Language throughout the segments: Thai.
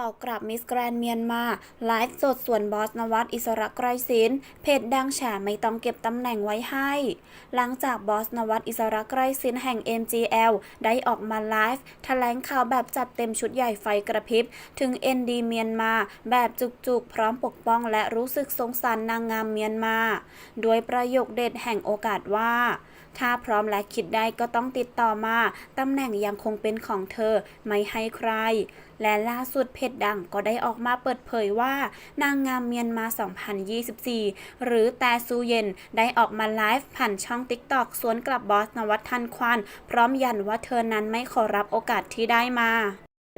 ต่อกลับมิสแกรนเมียนมา ไลฟ์สดส่วนบอสนวัตอิสระไกรศิลป์เพจดังแฉไม่ต้องเก็บตำแหน่งไว้ให้ หลังจากบอสนวัตอิสระไกรศิลป์แห่ง MGL ได้ออกมาไลฟ์แถลงข่าวแบบจัดเต็มชุดใหญ่ไฟกระพริบ ถึง ND เมียนมา แบบจุกๆ พร้อมปกป้องและรู้สึกสงสารนางงามเมียนมา โดยประโยคเด็ดแห่งโอกาสว่า ถ้าพร้อมและคิดได้ก็ต้องติดต่อมาตำแหน่งยังคงเป็นของเธอไม่ให้ใคร และล่าสุดเพจดังก็ได้ออกมาเปิดเผยว่า นางงามเมียนมา 2024 หรือแต่ซูเย็นได้ออกมาไลฟ์ผ่านช่อง TikTok สวนกลับบอสนวัตทันควัน พร้อมยันว่าเธอนั้นไม่ขอรับโอกาสที่ได้มา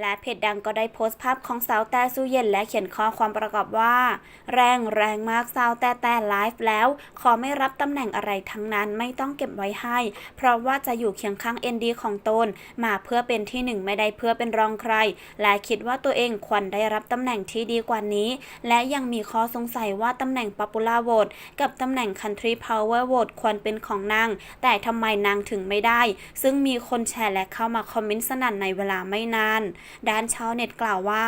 และเพจดังก็ได้โพสต์ภาพของสาวแต่ซูเย็นและเขียนข้อความประกอบว่า แรงแรงมากสาวแต่แต่ไลฟ์แล้ว ขอไม่รับตำแหน่งอะไรทั้งนั้นไม่ต้องเก็บไว้ให้ เพราะว่าจะอยู่เคียงข้างเอ็นดีของตน มาเพื่อเป็นที่หนึ่งไม่ได้เพื่อเป็นรองใคร และคิดว่าตัวเองควรได้รับตำแหน่งที่ดีกว่านี้ และยังมีข้อสงสัยว่าตำแหน่ง Popular Vote กับตำแหน่ง Country Power Vote ควรเป็นของนางแต่ทำไมนางถึงไม่ได้ ซึ่งมีคนแชร์และเข้ามาคอมเมนต์สนั่นในเวลาไม่นานด้านชาวเน็ตกล่าวว่า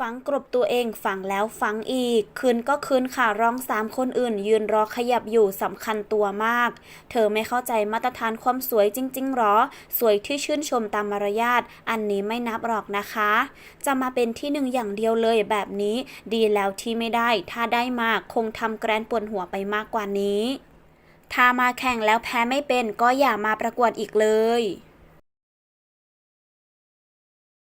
ฟังกรบตัวเองฟังแล้วฟังอีก คืนก็คืนค่ะร้องสามคนอื่น ยืนรอขยับอยู่สำคัญตัวมาก เธอไม่เข้าใจมาตรฐานความสวยจริงๆหรอ สวยที่ชื่นชมตามมารยาทอันนี้ไม่นับหรอกนะคะ จะมาเป็นที่หนึ่งอย่างเดียวเลยแบบนี้ ดีแล้วที่ไม่ได้ ถ้าได้มาคงทำแกรนปวดหัวไปมากกว่านี้ถ้ามาแข่งแล้วแพ้ไม่เป็นก็อย่ามาประกวดอีกเลย